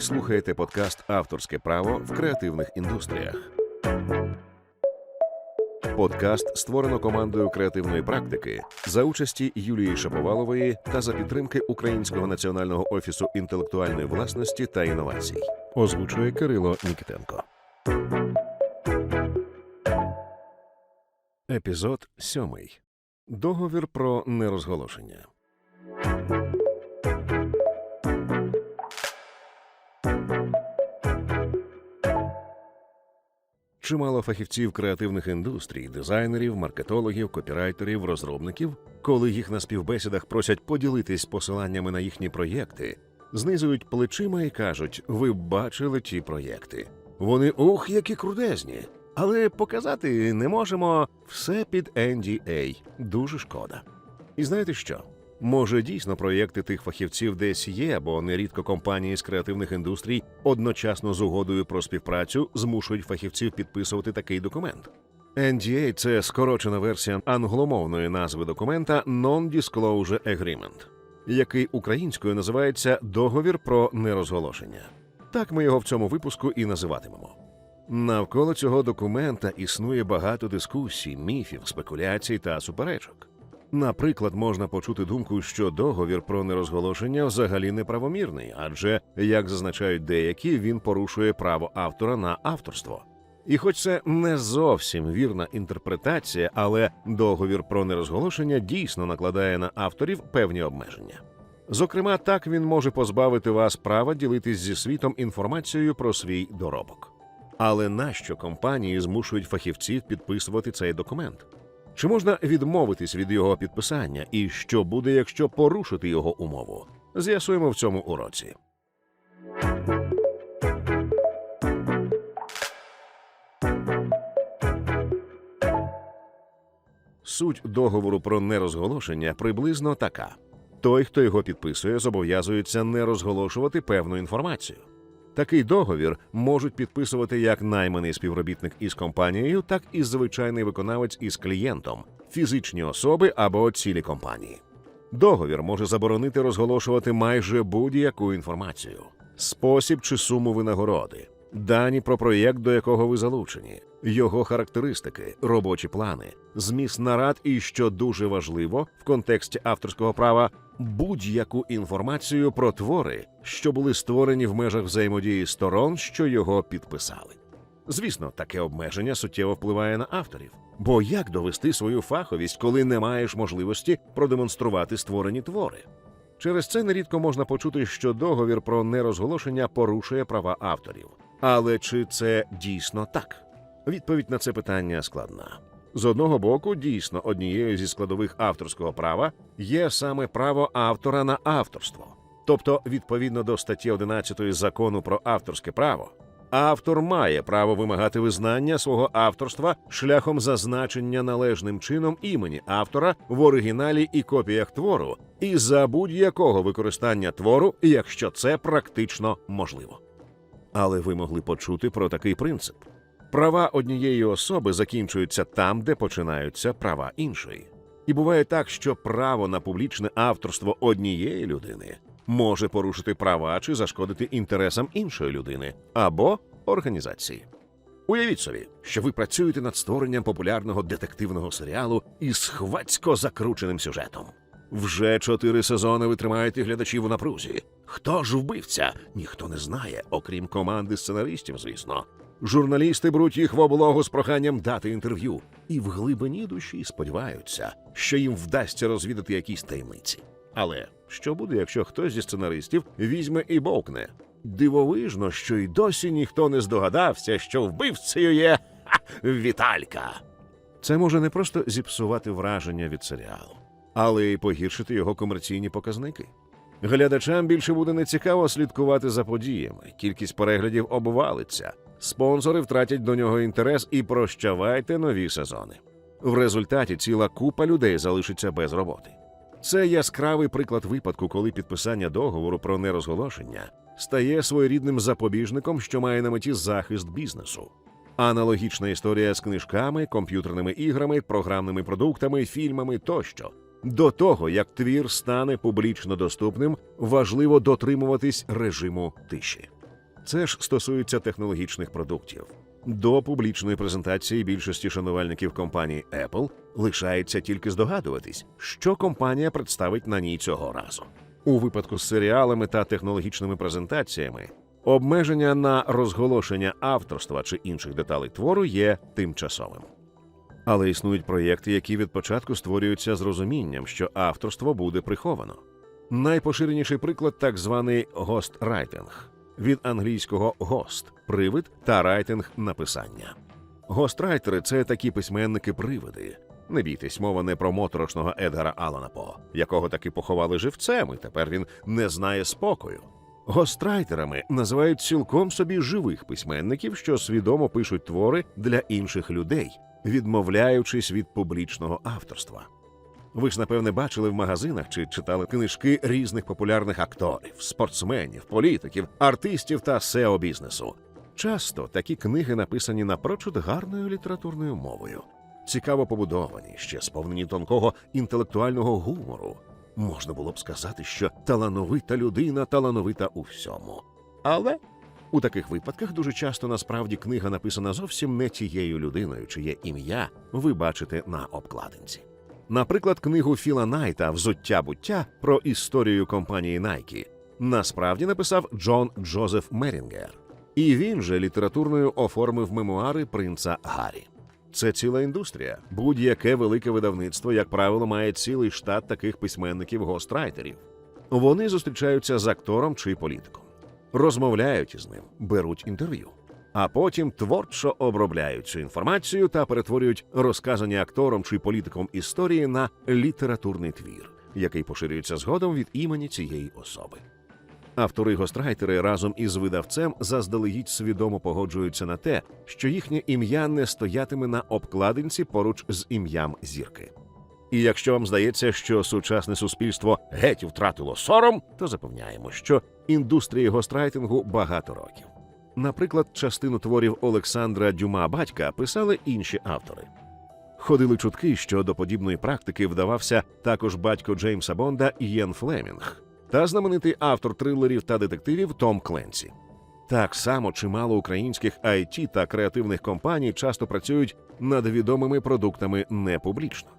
Ви слухаєте подкаст Авторське право в креативних індустріях. Подкаст створено командою креативної практики за участі Юлії Шаповалової та за підтримки Українського національного офісу інтелектуальної власності та інновацій. Озвучує Кирило Нікітенко. Епізод сьомий. Договір про нерозголошення. Чимало фахівців креативних індустрій, дизайнерів, маркетологів, копірайтерів, розробників, коли їх на співбесідах просять поділитись посиланнями на їхні проєкти, знизують плечима і кажуть: ви бачили ті проєкти. Вони ух, які крутезні. Але показати не можемо все під NDA. Дуже шкода. І знаєте що? Може, дійсно проєкти тих фахівців десь є, бо нерідко компанії з креативних індустрій одночасно з угодою про співпрацю змушують фахівців підписувати такий документ. NDA – це скорочена версія англомовної назви документа Non-Disclosure Agreement, який українською називається Договір про нерозголошення. Так ми його в цьому випуску і називатимемо. Навколо цього документа існує багато дискусій, міфів, спекуляцій та суперечок. Наприклад, можна почути думку, що договір про нерозголошення взагалі неправомірний, адже, як зазначають деякі, він порушує право автора на авторство. І хоч це не зовсім вірна інтерпретація, але договір про нерозголошення дійсно накладає на авторів певні обмеження. Зокрема, так він може позбавити вас права ділитись зі світом інформацією про свій доробок. Але нащо компанії змушують фахівців підписувати цей документ? Чи можна відмовитись від його підписання, і що буде, якщо порушити його умову? З'ясуємо в цьому уроці. Суть договору про нерозголошення приблизно така: той, хто його підписує, зобов'язується не розголошувати певну інформацію. Такий договір можуть підписувати як найманий співробітник із компанією, так і звичайний виконавець із клієнтом, фізичні особи або цілі компанії. Договір може заборонити розголошувати майже будь-яку інформацію, спосіб чи суму винагороди, дані про проєкт, до якого ви залучені, його характеристики, робочі плани, зміст нарад і, що дуже важливо в контексті авторського права, будь-яку інформацію про твори, що були створені в межах взаємодії сторон, що його підписали. Звісно, таке обмеження суттєво впливає на авторів. Бо як довести свою фаховість, коли не маєш можливості продемонструвати створені твори? Через це нерідко можна почути, що договір про нерозголошення порушує права авторів. Але чи це дійсно так? Відповідь на це питання складна. З одного боку, дійсно, однією зі складових авторського права є саме право автора на авторство. Тобто, відповідно до статті 11 закону про авторське право, автор має право вимагати визнання свого авторства шляхом зазначення належним чином імені автора в оригіналі і копіях твору, і за будь-якого використання твору, якщо це практично можливо. Але ви могли почути про такий принцип. Права однієї особи закінчуються там, де починаються права іншої. І буває так, що право на публічне авторство однієї людини може порушити права чи зашкодити інтересам іншої людини або організації. Уявіть собі, що ви працюєте над створенням популярного детективного серіалу із хвацько закрученим сюжетом. Вже чотири сезони ви тримаєте глядачів у напрузі. Хто ж вбивця? Ніхто не знає, окрім команди сценаристів, звісно. Журналісти беруть їх в облогу з проханням дати інтерв'ю, і в глибині душі сподіваються, що їм вдасться розвідати якісь таємниці. Але що буде, якщо хтось зі сценаристів візьме і бовкне? Дивовижно, що й досі ніхто не здогадався, що вбивцею є ха, Віталька. Це може не просто зіпсувати враження від серіалу, але й погіршити його комерційні показники. Глядачам більше буде нецікаво слідкувати за подіями, кількість переглядів обвалиться, спонсори втратять до нього інтерес і прощавайте нові сезони. В результаті ціла купа людей залишиться без роботи. Це яскравий приклад випадку, коли підписання договору про нерозголошення стає своєрідним запобіжником, що має на меті захист бізнесу. Аналогічна історія з книжками, комп'ютерними іграми, програмними продуктами, фільмами тощо. До того, як твір стане публічно доступним, важливо дотримуватись режиму тиші. Це ж стосується технологічних продуктів. До публічної презентації більшості шанувальників компанії Apple лишається тільки здогадуватись, що компанія представить на ній цього разу. У випадку з серіалами та технологічними презентаціями обмеження на розголошення авторства чи інших деталей твору є тимчасовим. Але існують проєкти, які від початку створюються з розумінням, що авторство буде приховано. Найпоширеніший приклад так званий гострайтинг від англійського гост привид та райтинг написання. Гострайтери це такі письменники-привиди. Не бійтесь, мова не про моторошного Едгара Алана По, якого таки поховали живцем, і тепер він не знає спокою. Гострайтерами називають цілком собі живих письменників, що свідомо пишуть твори для інших людей, відмовляючись від публічного авторства. Ви ж, напевне, бачили в магазинах чи читали книжки різних популярних акторів, спортсменів, політиків, артистів та seo бізнесу. Часто такі книги написані напрочуд гарною літературною мовою, цікаво побудовані, ще сповнені тонкого інтелектуального гумору. Можна було б сказати, що талановита людина талановита у всьому. Але у таких випадках дуже часто насправді книга написана зовсім не тією людиною, чиє ім'я ви бачите на обкладинці. Наприклад, книгу Філа Найта Взуття буття про історію компанії Nike насправді написав Джон Джозеф Мерінгер. І він же літературною оформив мемуари принца Гаррі. Це ціла індустрія. Будь-яке велике видавництво, як правило, має цілий штат таких письменників-гострайтерів. Вони зустрічаються з актором чи політиком, розмовляють із ним, беруть інтерв'ю, а потім творчо обробляють цю інформацію та перетворюють розказані актором чи політиком історії на літературний твір, який поширюється згодом від імені цієї особи. Автори-гострайтери разом із видавцем заздалегідь свідомо погоджуються на те, що їхнє ім'я не стоятиме на обкладинці поруч з ім'ям зірки. І якщо вам здається, що сучасне суспільство геть втратило сором, то запевняємо, що індустрії гострайтингу багато років. Наприклад, частину творів Олександра Дюма батька писали інші автори. Ходили чутки, що до подібної практики вдавався також батько Джеймса Бонда Ієн Флемінг та знаменитий автор трилерів та детективів Том Кленсі. Так само чимало українських IT та креативних компаній часто працюють над відомими продуктами не публічно.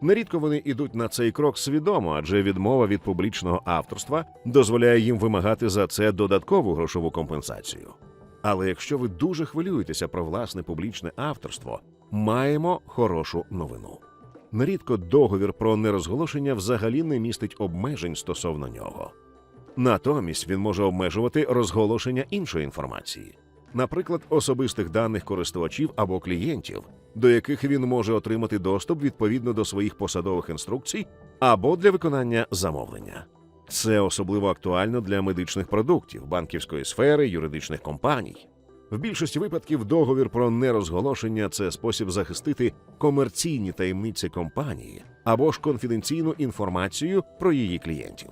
Нерідко вони йдуть на цей крок свідомо, адже відмова від публічного авторства дозволяє їм вимагати за це додаткову грошову компенсацію. Але якщо ви дуже хвилюєтеся про власне публічне авторство, маємо хорошу новину. Нерідко договір про нерозголошення взагалі не містить обмежень стосовно нього. Натомість він може обмежувати розголошення іншої інформації, наприклад, особистих даних користувачів або клієнтів, до яких він може отримати доступ відповідно до своїх посадових інструкцій або для виконання замовлення. Це особливо актуально для медичних продуктів, банківської сфери, юридичних компаній. В більшості випадків договір про нерозголошення це спосіб захистити комерційні таємниці компанії або ж конфіденційну інформацію про її клієнтів.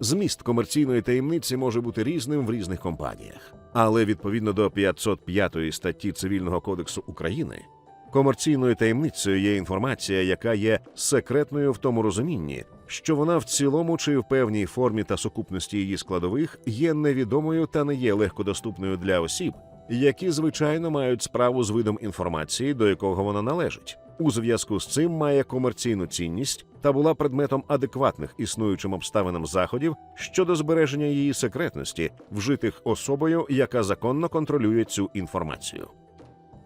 Зміст комерційної таємниці може бути різним в різних компаніях, але відповідно до 505 статті Цивільного кодексу України комерційною таємницею є інформація, яка є секретною в тому розумінні, що вона в цілому чи в певній формі та сукупності її складових є невідомою та не є легкодоступною для осіб, які звичайно мають справу з видом інформації, до якого вона належить. У зв'язку з цим має комерційну цінність та була предметом адекватних існуючим обставинам заходів щодо збереження її секретності, вжитих особою, яка законно контролює цю інформацію.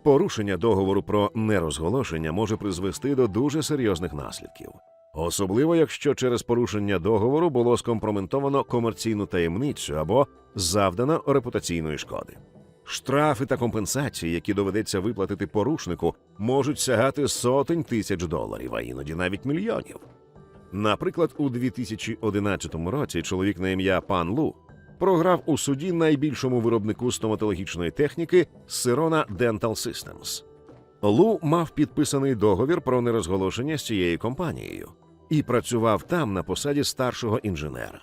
Порушення договору про нерозголошення може призвести до дуже серйозних наслідків, особливо якщо через порушення договору було скомпрометовано комерційну таємницю або завдано репутаційної шкоди. Штрафи та компенсації, які доведеться виплатити порушнику, можуть сягати сотень тисяч доларів, а іноді навіть мільйонів. Наприклад, у 2011 році чоловік на ім'я пан Лу програв у суді найбільшому виробнику стоматологічної техніки Сирона Dental Systems. Лу мав підписаний договір про нерозголошення з цією компанією і працював там на посаді старшого інженера.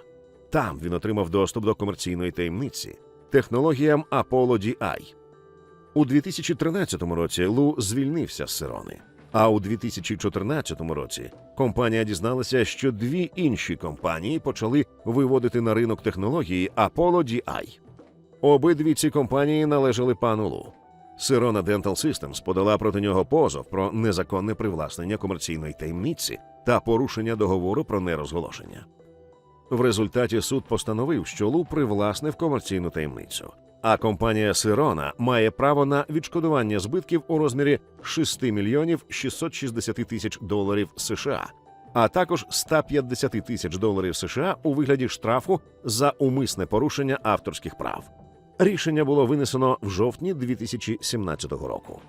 Там він отримав доступ до комерційної таємниці технологіям Apollo DI. У 2013 році Лу звільнився з Сирони. А у 2014 році компанія дізналася, що дві інші компанії почали виводити на ринок технології Apollo DI. Обидві ці компанії належали пану Лу. Sirona Dental Systems подала проти нього позов про незаконне привласнення комерційної таємниці та порушення договору про нерозголошення. В результаті суд постановив, що Лу привласнив комерційну таємницю, а компанія Sirona має право на відшкодування збитків у розмірі 6 мільйонів 660 тисяч доларів США, а також 150 тисяч доларів США у вигляді штрафу за умисне порушення авторських прав. Рішення було винесено в жовтні 2017 року.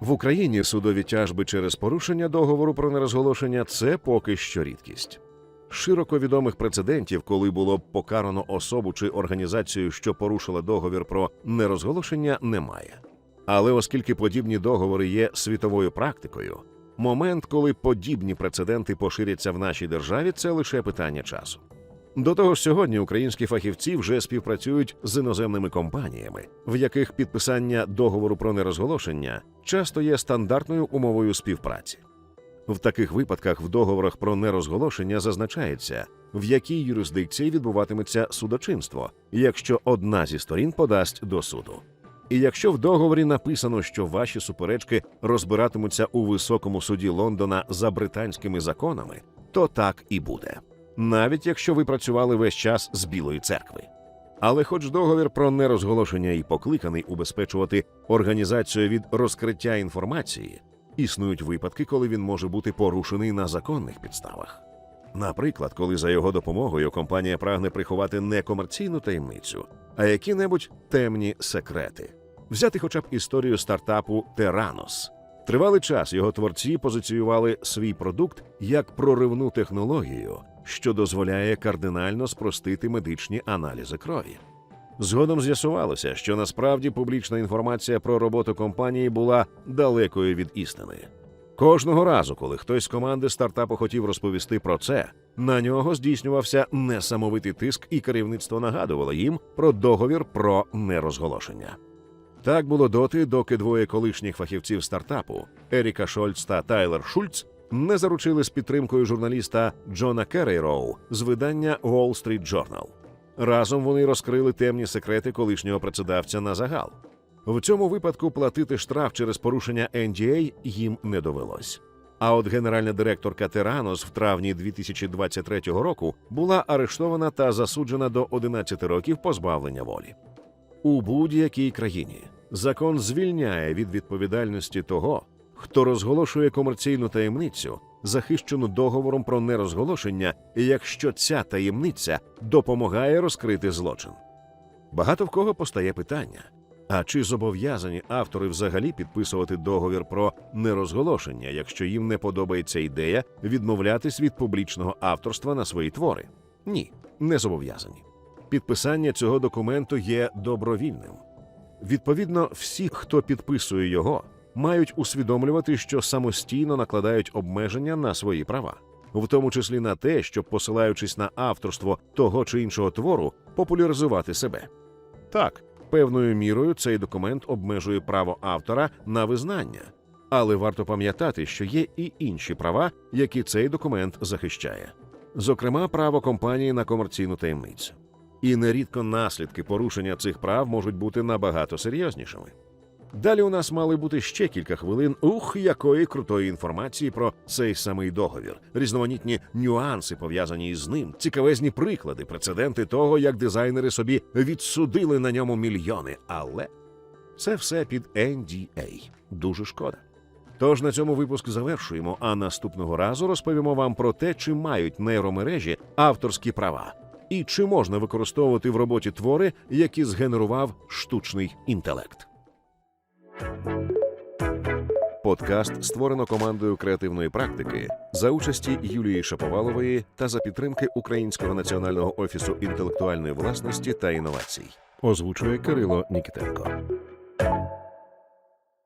В Україні судові тяжби через порушення договору про нерозголошення це поки що рідкість. Широко відомих прецедентів, коли було покарано особу чи організацію, що порушила договір про нерозголошення, немає. Але оскільки подібні договори є світовою практикою, момент, коли подібні прецеденти поширяться в нашій державі, це лише питання часу. До того ж, сьогодні українські фахівці вже співпрацюють з іноземними компаніями, в яких підписання договору про нерозголошення часто є стандартною умовою співпраці. В таких випадках в договорах про нерозголошення зазначається, в якій юрисдикції відбуватиметься судочинство, якщо одна зі сторін подасть до суду. І якщо в договорі написано, що ваші суперечки розбиратимуться у високому суді Лондона за британськими законами, то так і буде, навіть якщо ви працювали весь час з Білої церкви. Але, хоч договір про нерозголошення і покликаний убезпечувати організацію від розкриття інформації, існують випадки, коли він може бути порушений на законних підставах. Наприклад, коли за його допомогою компанія прагне приховати не комерційну таємницю, а які-небудь темні секрети. Взяти хоча б історію стартапу Terranos. Тривалий час його творці позиціювали свій продукт як проривну технологію, що дозволяє кардинально спростити медичні аналізи крові. Згодом з'ясувалося, що насправді публічна інформація про роботу компанії була далекою від істини. Кожного разу, коли хтось з команди стартапу хотів розповісти про це, на нього здійснювався несамовитий тиск, і керівництво нагадувало їм про договір про нерозголошення. Так було доти, доки двоє колишніх фахівців стартапу Еріка Шольц та Тайлер Шульц не заручили з підтримкою журналіста Джона Керейроу з видання Wall Street Journal. Разом вони розкрили темні секрети колишнього працедавця на загал. В цьому випадку платити штраф через порушення NDA їм не довелось. А от генеральна директорка Теранос в травні 2023 року була арештована та засуджена до 11 років позбавлення волі. У будь-якій країні закон звільняє від відповідальності того, хто розголошує комерційну таємницю, захищену договором про нерозголошення, якщо ця таємниця допомагає розкрити злочин. Багато в кого постає питання: а чи зобов'язані автори взагалі підписувати договір про нерозголошення, якщо їм не подобається ідея відмовлятись від публічного авторства на свої твори? Ні, не зобов'язані. Підписання цього документу є добровільним. Відповідно, всі, хто підписує його, мають усвідомлювати, що самостійно накладають обмеження на свої права, в тому числі на те, щоб, посилаючись на авторство того чи іншого твору, популяризувати себе. Так, певною мірою цей документ обмежує право автора на визнання, але варто пам'ятати, що є і інші права, які цей документ захищає, зокрема, право компанії на комерційну таємницю. І нерідко наслідки порушення цих прав можуть бути набагато серйознішими. Далі у нас мали бути ще кілька хвилин. Ух, якої крутої інформації про цей самий договір, різноманітні нюанси пов'язані із ним, цікавезні приклади, прецеденти того, як дизайнери собі відсудили на ньому мільйони. Але це все під NDA. Дуже шкода. Тож на цьому випуск завершуємо. А наступного разу розповімо вам про те, чи мають нейромережі авторські права, і чи можна використовувати в роботі твори, які згенерував штучний інтелект. Подкаст створено командою креативної практики за участі Юлії Шаповалової та за підтримки Українського національного офісу інтелектуальної власності та інновацій. Озвучує Кирило Нікітенко.